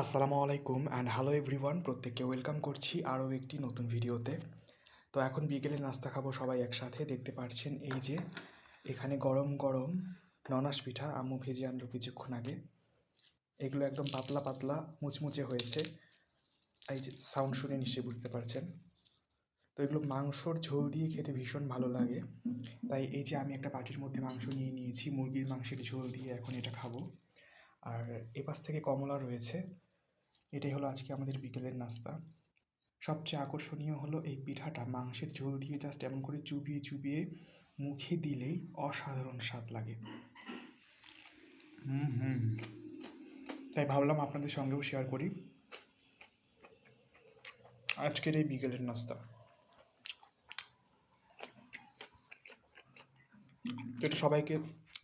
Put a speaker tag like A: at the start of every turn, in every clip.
A: আসসালামু আলাইকুম and hello everyone প্রত্যেককে ওয়েলকাম করছি আরও একটি নতুন ভিডিওতে। তো এখন বিকেলে নাস্তা খাব সবাই একসাথে। দেখতে পাচ্ছেন এই যে, এখানে গরম গরম ননাস পিঠা। আম্মু ভেজে আনলো কিছুক্ষণ আগে। এগুলো একদম পাতলা পাতলা, মুচমুচে হয়েছে। এই যে সাউন্ড শুনে নিশ্চয়ই বুঝতে পারছেন। তো এগুলো মাংসর ঝোল দিয়ে খেতে ভীষণ ভালো লাগে। তাই এই যে আমি একটা বাটির মধ্যে মাংস নিয়ে নিয়েছি। মুরগির মাংসের ঝোল দিয়ে এখন এটা খাব। আর এপাশ থেকে কমলা রয়েছে। এটাই হলো আজকে আমাদের বিকেলের নাস্তা। সবচেয়ে আকর্ষণীয় হলো এই পিঠাটা। মাংসের ঝোল দিয়ে জাস্ট এমন করে চুবিয়ে চুবিয়ে মুখে দিলেই অসাধারণ স্বাদ লাগে। হুম হুম। তাই ভাবলাম আপনাদের সঙ্গেও শেয়ার করি। আজকের এই বিকেলের নাস্তা। এটা সবাইকে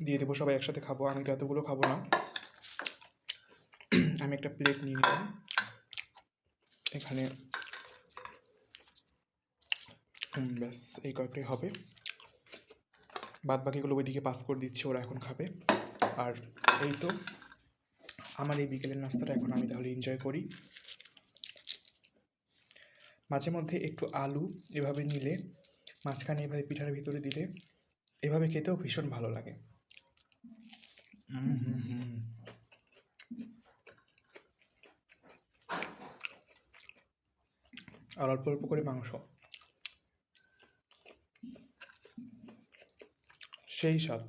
A: দিয়ে দেবো, সবাই একসাথে খাব। আমি তো এতগুলো খাব না। আমি একটা প্লেট নিয়ে নিলাম। এখানে ব্যাস, এই কয়েকটাই হবে। বাদ বাকিগুলো ওইদিকে পাস করে দিচ্ছি, ওরা এখন খাবে। আর এই তো, আমার এই বিকেলের নাস্তাটা এখন আমি তাহলে এনজয় করি। মাঝে মধ্যে একটু আলু এভাবে নিলে, মাঝখানে এভাবে পিঠার ভিতরে দিলে, এভাবে খেতেও ভীষণ ভালো লাগে। হুম হুম হুম। আর অল্প অল্প করে মাংস। সেই স্বাদ।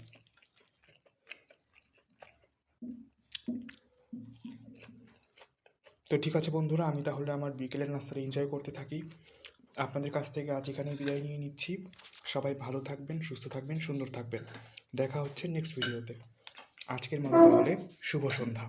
A: তো ঠিক আছে বন্ধুরা, আমি তাহলে আমার বিকেলের নাস্তাটা এনজয় করতে থাকি। আপনাদের কাছ থেকে আজ এখানে বিদায় নিয়ে নিচ্ছি। সবাই ভালো থাকবেন, সুস্থ থাকবেন, সুন্দর থাকবেন। দেখা হচ্ছে নেক্সট ভিডিওতে আজকের মতো তাহলে শুভ সন্ধ্যা।